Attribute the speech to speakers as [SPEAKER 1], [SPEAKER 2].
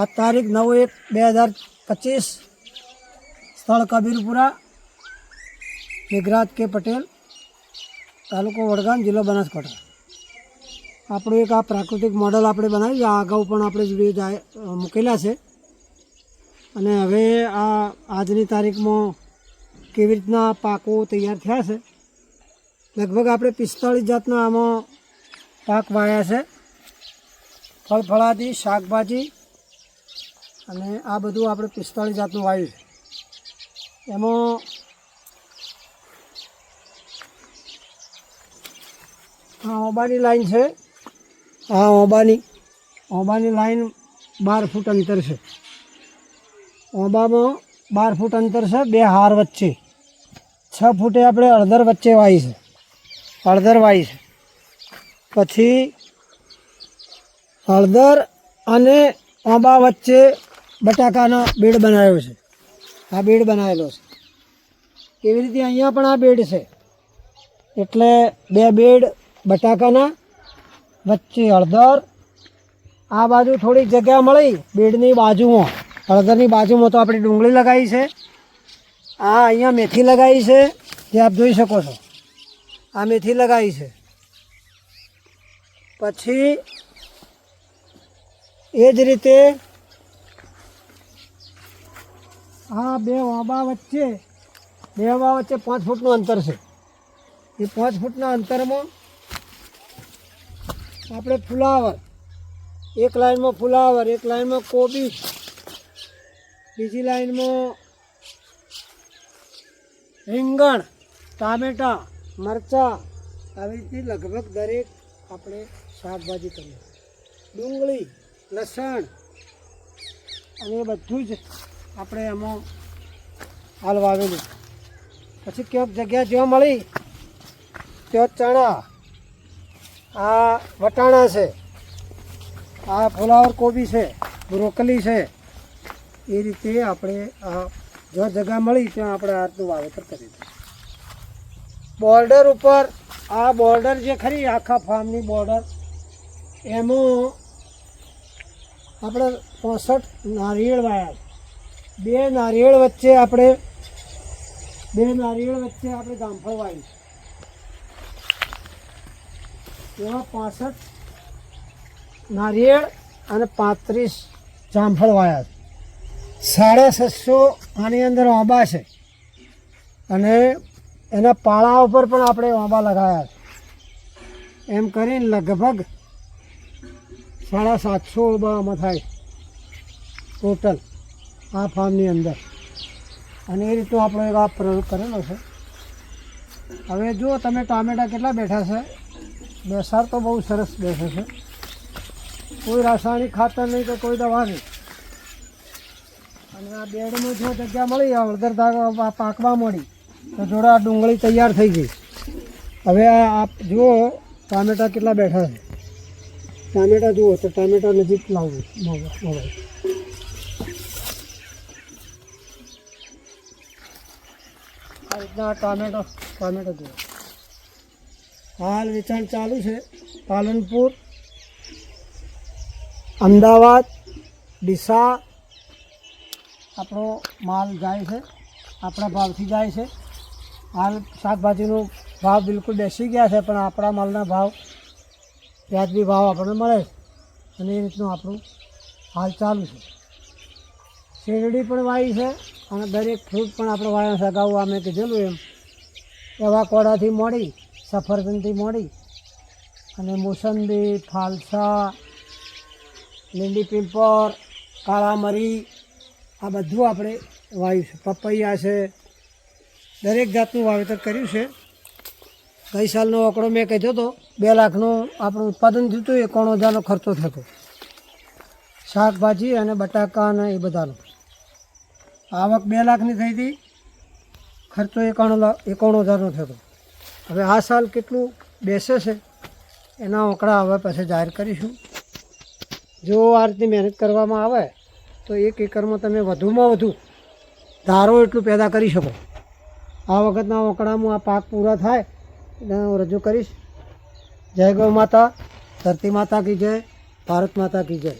[SPEAKER 1] આ તારીખ નવ એક બે હજાર પચીસ સ્થળ કબીરપુરા, મેઘરાજ કે પટેલ, તાલુકો વડગામ, જિલ્લો બનાસકાંઠા. આપણું એક આ પ્રાકૃતિક મોડલ આપણે બનાવ્યું, આ અગાઉ પણ આપણે વીડિયો મૂકેલા છે. અને હવે આ આજની તારીખમાં કેવી રીતના પાકો તૈયાર થયા છે? લગભગ આપણે પિસ્તાળીસ જાતના આમાં પાક વાયા છે. ફળફળાદી, શાકભાજી અને આ બધું આપણે પિસ્તાળીસ જાતનું વાવ્યું છે. એમાં આ ઓબાની લાઈન છે. આ ઓબાની ઓબાની લાઈન બાર ફૂટ અંતર છે. ઓબામાં બાર ફૂટ અંતર છે, બે હાર વચ્ચે. છ ફૂટે આપણે અડધર વચ્ચે વાવી છે. હળદર વાવી છે. પછી હળદર અને આંબા વચ્ચે બટાકાનો બેડ બનાવ્યો છે. આ બેડ બનાવેલો છે. એવી રીતે અહીંયા પણ આ બેડ છે. એટલે બે બેડ બટાકાના, વચ્ચે હળદર. આ બાજુ થોડીક જગ્યા મળી બેડની બાજુમાં હળદરની બાજુમાં તો આપણી ડુંગળી લગાવી છે. આ અહીંયા મેથી લગાવી છે, જે આપ જોઈ શકો છો. આ મેથી લગાવી છે. પછી એ જ રીતે આ બે વાંબા વચ્ચે, બે વાંબા વચ્ચે પાંચ ફૂટનું અંતર છે. એ પાંચ ફૂટના અંતરમાં આપણે ફુલાવર, એક લાઈનમાં ફુલાવર, એક લાઈનમાં કોબી, બીજી લાઈનમાં રીંગણ, ટામેટાં, મરચાં, આવી રીતે લગભગ દરેક આપણે શાકભાજી કરીએ. ડુંગળી, લસણ અને બધું જ આપણે એમાં હાલ વાવેલું. પછી ક્યાંક જગ્યા જ્યાં મળી, ત્યાં ચણા. આ વટાણા છે. આ ફુલાવર કોબી છે, બ્રોકલી છે. એ રીતે આપણે આ જો જગ્યા મળી, ત્યાં આપણે આટલું વાવેતર કરી દઈએ બોર્ડર ઉપર, આ બોર્ડર જે ખરી, આખા ફાર્મની બોર્ડર, એમાં આપણે પોસઠ નારિયેળ વાયા. બે નારિયેળ વચ્ચે આપણે, બે નારિયેળ વચ્ચે આપણે જામફળ વાવી એમાં પાસઠ નારિયેળ અને પાંત્રીસ જામફળ વાયા. સાડા છસો આની અંદર આંબા છે. અને એના પાળા ઉપર પણ આપણે આંબા લગાવ્યા છે. એમ કરીને લગભગ સાડા સાતસો આંબા આમાં થાય ટોટલ. આ ફાર્મની અંદર. અને એ રીતનો આપણો એક આ પ્રયોગ કરેલો છે. હવે જુઓ તમે ટામેટા કેટલા બેઠા છે? બેસાર તો બહુ સરસ બેસે છે. કોઈ રાસાયણિક ખાતર નહીં કે કોઈ દવા નહીં. અને આ બેડમાં જો જગ્યા મળી, આ હળદર ધાગા પાકવા મળી, તો જોડા ડુંગળી તૈયાર થઈ ગઈ. હવે આ, આપ જુઓ, ટામેટા કેટલા બેઠા છે. ટામેટા જુઓ, તો ટામેટા નજીક લાવું મોબાઈલ આ રીતના ટામેટો ટામેટો જુઓ હાલ વેચાણ ચાલુ છે પાલનપુર, અમદાવાદ, ડીસા. આપણો માલ જાય છે, આપણા ભાવથી જાય છે. હાલ શાકભાજીનો ભાવ બિલકુલ બેસી ગયા છે, પણ આપણા માલના ભાવ, વ્યાજબી ભાવ આપણને મળે છે. અને એ રીતનું આપણું હાલ ચાલુ છે. શેરડી પણ વાવી છે અને દરેક ફ્રૂટ પણ આપણે વાવ્યા સગાવવા અમે કીધેલું એમ. એવા કોડાથી મોડી સફરજનથી મોડી અને મોસંબી, ફાલસા, લીંડી પીંપર, કાળા મરી, આ બધું આપણે વાવ્યું છે. પપૈયા છે, દરેક જાતનું વાવેતર કર્યું છે. ગઈ સાલનો આંકડો મેં કહેતો હતો બે લાખનું આપણું ઉત્પાદન થયું હતું એકાણું હજારનો ખર્ચો થતો શાકભાજી અને બટાકા અને એ બધાનો. આવક બે લાખની થઈ હતી. ખર્ચો એકાણું લાખ એકાણું હજારનો થયો હવે આ સાલ કેટલું બેસે છે, એના આંકડા હવે પછી જાહેર કરીશું. જો આ રીતની મહેનત કરવામાં આવે, તો એક એકરમાં તમે વધુમાં વધુ ધારો એટલું પેદા કરી શકો. આ વખતના આંકડામાં આ પાક પૂરા થાય, એને હું રજૂ કરીશ. જય ગૌ માતા, ધરતી માતા કી જય, ભારત માતા કી જય.